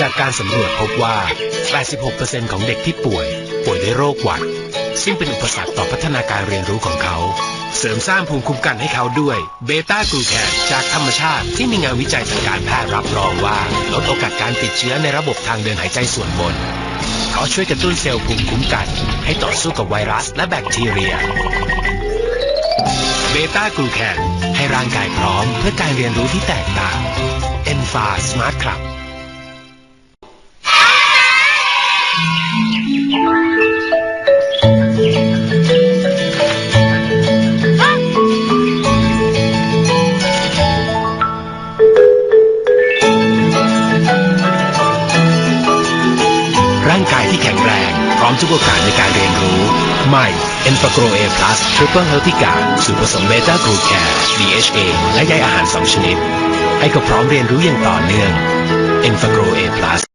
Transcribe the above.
จากการสำรวจพบว่า 86%ของเด็กที่ป่วย ป่วยด้วยโรคหวัด ซึ่งเป็นอุปสรรคต่อพัฒนาการเรียนรู้ของเขา เสริมสร้างภูมิคุ้มกันให้เขาด้วยเบต้ากลูแคนจากธรรมชาติที่มีงานวิจัยทางการแพทย์รับรองว่า ลดโอกาสการติดเชื้อในระบบทางเดินหายใจส่วนบนเขาช่วยกระตุ้นเซลล์ภูมิคุ้มกัน ให้ต่อสู้กับไวรัสและแบคทีเรียเบต้ากลูแคนให้ร่างกายพร้อมเพื่อการเรียนรู้ที่แตกต่าง e n f a Smart Club างกายที่แข็งแรง พร้อมทุกโอกาสในการเรียนรู้ ใหม่ e n f a g r o A Plus Triple Healthy Guard สูตรผสมเบต้ากรูแคน DHA และใยอาหาร 2 ชนิด ให้เขาพร้อมเรียนรู้อย่างต่อเนื่อง e n f a g r o A Plus